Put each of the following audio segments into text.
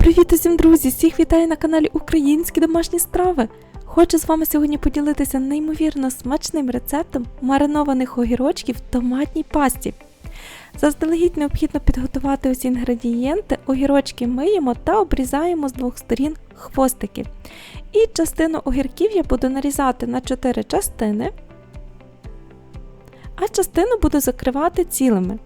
Привіт усім, друзі! Всіх вітаю на каналі Українські домашні страви. Хочу з вами сьогодні поділитися неймовірно смачним рецептом маринованих огірочків в томатній пасті. Заздалегідь необхідно підготувати усі інгредієнти, огірочки миємо та обрізаємо з двох сторін хвостики. І частину огірків я буду нарізати на 4 частини, а частину буду закривати цілими.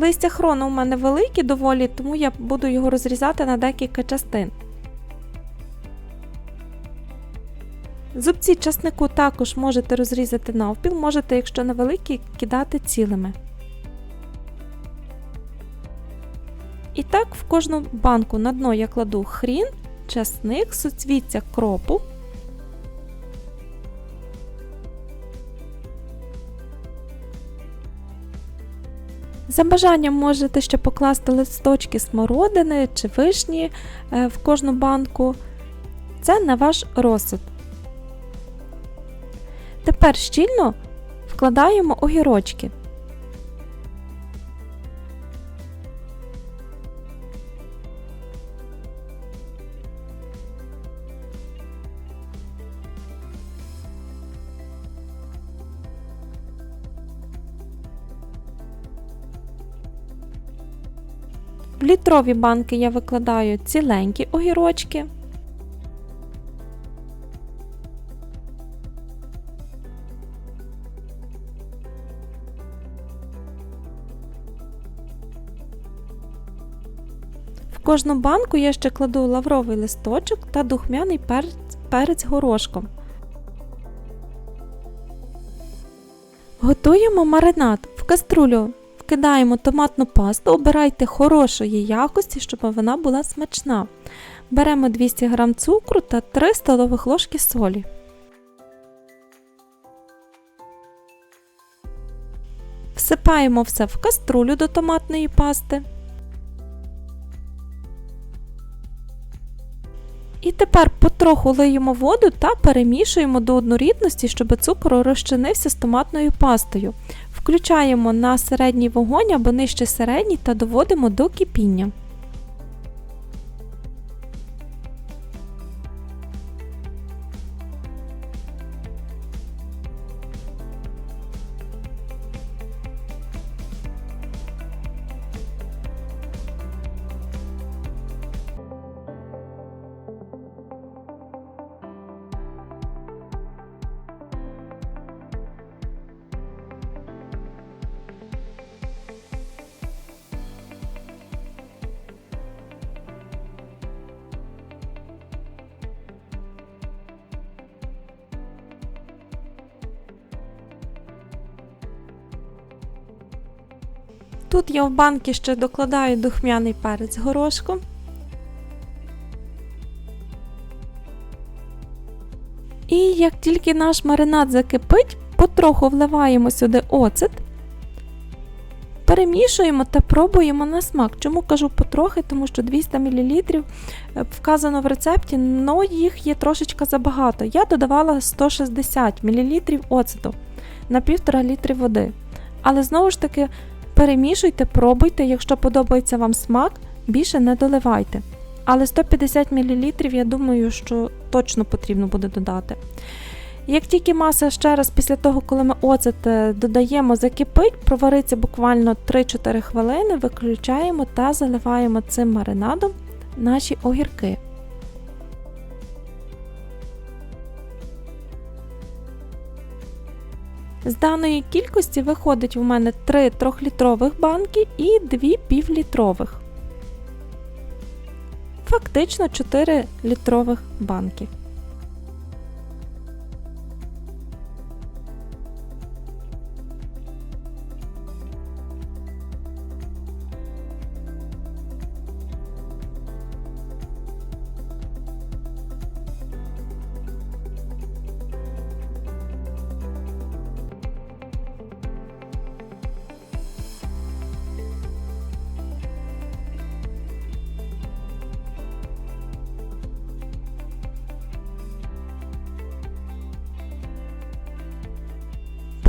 Листя хрону у мене великі доволі, тому я буду його розрізати на декілька частин. Зубці часнику також можете розрізати навпіл, можете, якщо невеликі, кидати цілими. І так в кожну банку на дно я кладу хрін, часник, суцвіття кропу. За бажанням можете ще покласти листочки смородини чи вишні е, в кожну банку. Це на ваш розсуд. Тепер щільно вкладаємо огірочки. В літрові банки я викладаю ціленькі огірочки. В кожну банку я ще кладу лавровий листочок та духмяний перець, перець горошком. Готуємо маринад в каструлю Вкидаємо томатну пасту, обирайте хорошої якості, щоб вона була смачна. Беремо 200 г цукру та 3 столових ложки солі. Всипаємо все в каструлю до томатної пасти. І тепер потроху лиємо воду та перемішуємо до однорідності, щоб цукор розчинився з томатною пастою. Включаємо на середній вогонь або нижче середній та доводимо до кипіння. Тут я в банки ще докладаю духмяний перець горошком. І як тільки наш маринад закипить, потроху вливаємо сюди оцет, перемішуємо та пробуємо на смак. Чому кажу потрохи, тому що 200 мл вказано в рецепті, але їх є трошечки забагато. Я додавала 160 мл оцету на 1,5 літри води. Але знову ж таки. Перемішуйте, пробуйте, якщо подобається вам смак, більше не доливайте. Але 150 мл, я думаю, що точно потрібно буде додати. Як тільки маса ще раз після того, коли ми оцет е, додаємо, закипить, провариться буквально 3-4 хвилини, виключаємо та заливаємо цим маринадом наші огірки. З даної кількості виходить у мене 3 3-літрових банки і 2 півлітрових. Фактично 4 літрових банки.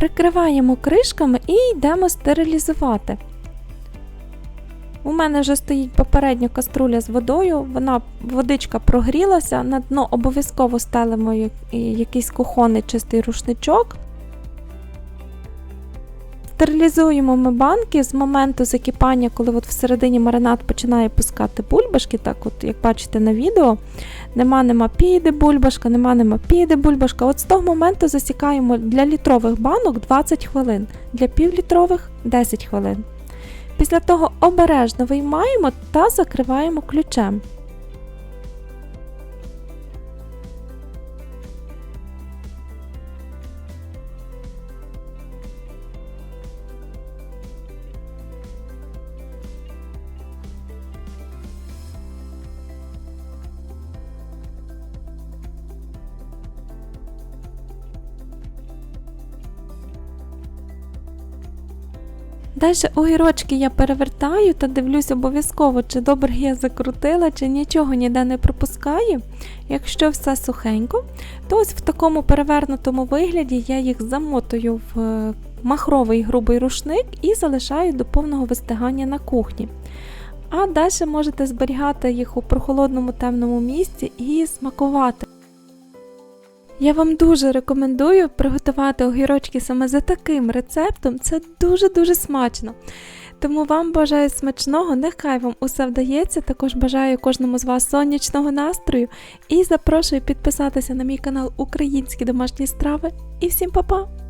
Прикриваємо кришками і йдемо стерилізувати. У мене вже стоїть попередня каструля з водою, вона водичка прогрілася, на дно обов'язково стелимо якийсь кухонний чистий рушничок. Стерилізуємо ми банки з моменту закипання, коли от всередині маринад починає пускати бульбашки, так от як бачите на відео. Нема, нема піде бульбашка, нема, нема піде бульбашка. От з того моменту засікаємо для літрових банок 20 хвилин, для півлітрових 10 хвилин. Після того обережно виймаємо та закриваємо ключем. Далі огірочки я перевертаю та дивлюсь обов'язково, чи добре я закрутила, чи нічого ніде не пропускаю. Якщо все сухенько, то ось в такому перевернутому вигляді я їх замотую в е, махровий грубий рушник і залишаю до повного вистигання на кухні. А далі можете зберігати їх у прохолодному темному місці і смакувати. Я вам дуже рекомендую приготувати огірочки саме за таким рецептом. Це дуже-дуже смачно. Тому вам бажаю смачного, нехай вам усе вдається. Також бажаю кожному з вас сонячного настрою і запрошую підписатися на мій канал Українські домашні страви. І всім па-па!